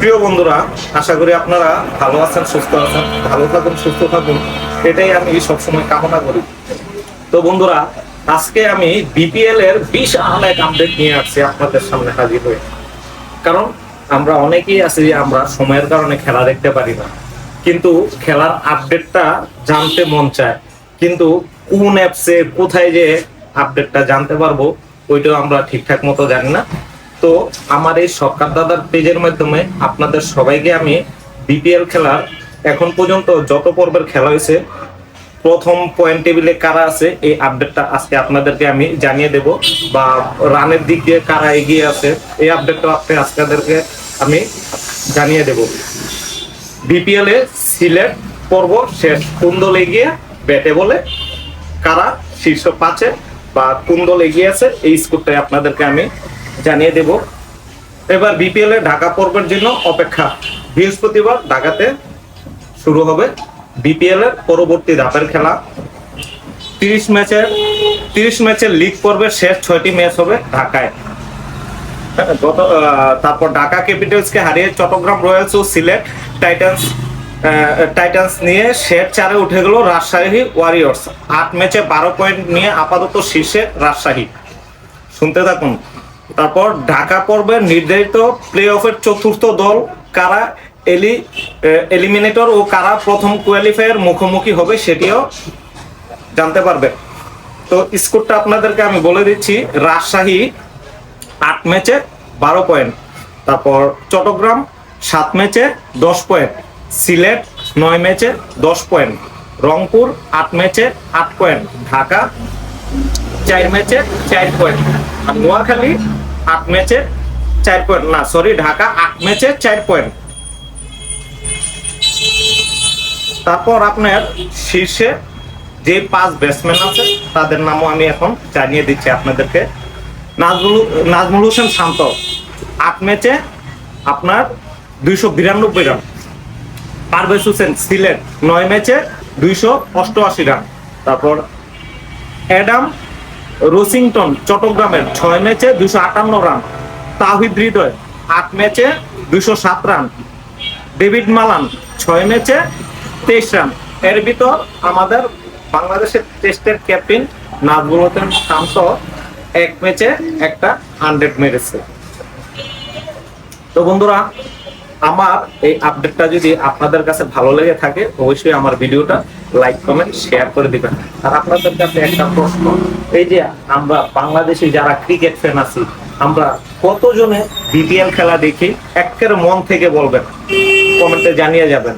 প্রিয় বন্ধুরা, আশা করি আপনারা ভালো আছেন, সুস্থ আছেন, ভালো থাকুন, সুস্থ থাকুন, এটাই আমি সবসময় কামনা করি। তো বন্ধুরা, আজকে আমি বিপিএল এর বিশাল এক আপডেট নিয়ে আসছি আপনাদের সামনে হাজির হয়ে। কারণ আমরা অনেকেই আছি যে আমরা সময়ের কারণে খেলা দেখতে পারি না। কিন্তু খেলার আপডেটটা জানতে মন চায়। কিন্তু কোন অ্যাপসে কোথায় যে আপডেটটা জানতে পারব, ওইটাও আমরা ঠিকঠাক মতো জানি না। তো আমার এই সরকার দাদার পেজের মাধ্যমে আপনাদের সবাইকে আমি বিপিএল খেলার এখন পর্যন্ত যত পর্বের খেলা হয়েছে, প্রথম পয়েন্ট টেবিলে কারা আছে, এই আপডেটটা আজকে আপনাদেরকে আমি জানিয়ে দেব বা রানের দিক দিয়ে কারা এগিয়ে আছে, এই আপডেটটা আপনি আজকেদেরকে আমি জানিয়ে দেব। বিপিএল এ সিলেট পর্ব শেষ, কোন দল এগিয়ে, ব্যাটে বলে কারা শীর্ষ পাঁচে বা কোন দল এগিয়ে আছে, এই স্কোরটাই আপনাদেরকে আমি জানিয়ে দেব। এবার বিপিএল এ ঢাকা পর্বের জন্য অপেক্ষা। বৃহস্পতিবার ঢাকাতে শুরু হবে বিপিএল এর পরবর্তী ধাপের খেলা। তিরিশ ম্যাচের তিরিশ ম্যাচের লিগ পর্বের শেষ ছয়টি ম্যাচ হবে ঢাকায়। গত তারপর ঢাকা ক্যাপিটালসকে হারিয়ে চট্টগ্রাম রয়্যালস ও সিলেট টাইটান্স টাইটান্স নিয়ে শেষ চারে উঠে গেল রাজশাহী ওয়ারিয়র্স। আট ম্যাচে বারো পয়েন্ট নিয়ে আপাতত শীর্ষে রাজশাহী। শুনতে থাকুন। তারপর ঢাকা পর্বের নির্ধারিত প্লে অফের চতুর্থ দল কারা এলি এলিমিনেটর ও কারা প্রথম কোয়ালিফায়ার মুখোমুখি হবে সেটিও জানতে পারবে। তো স্কোরটা আপনাদেরকে আমি বলে দিচ্ছি, রাজশাহী আট ম্যাচে বারো পয়েন্ট তারপর চট্টগ্রাম সাত ম্যাচে দশ পয়েন্ট সিলেট নয় ম্যাচে দশ পয়েন্ট রংপুর আট ম্যাচে আট পয়েন্ট ঢাকা চার ম্যাচে চার পয়েন্ট নোয়াখালী আট ম্যাচে চার পয়েন্ট, না সরি ঢাকা আট ম্যাচে চার পয়েন্ট। তারপর আপনার শীর্ষে যে পাঁচ ব্যাটসম্যান আছে, তাদের নামও আমি এখন জানিয়ে দিচ্ছি আপনাদেরকে। নাজমুল নাজমুল হোসেন শান্ত, আট ম্যাচে আপনার দুইশো বিরানব্বই রান। পারভেজ হোসেন সিলেট, নয় ম্যাচে দুইশো অষ্টআশি রান। তারপর অ্যাডাম রসিংটন, চট্টগ্রামের ছয় ম্যাচে দুশো আটান্ন রান, তাহিদ হৃদয় আট ম্যাচে দুশো সাত রান, ডেভিড মালান ছয় ম্যাচে তেইশ রান। এর ভিতর আমাদের বাংলাদেশের টেস্টের ক্যাপ্টেন নাজবুল হোসেন শান্ত এক ম্যাচে একটা হান্ড্রেড মেরেছে। তো বন্ধুরা আমার এই আপডেটটা যদি আপনাদের কাছে ভালো লেগে থাকে, অবশ্যই আমার ভিডিওটা লাইক, কমেন্ট, শেয়ার করে দিবেন। আর আপনাদের কাছে একটা প্রশ্ন, এই যে আমরা বাংলাদেশে যারা ক্রিকেট ফ্যান আছি, আমরা কতজনে বিপিএল খেলা দেখি একের মন থেকে বলবেন? কমেন্টে জানিয়ে যাবেন।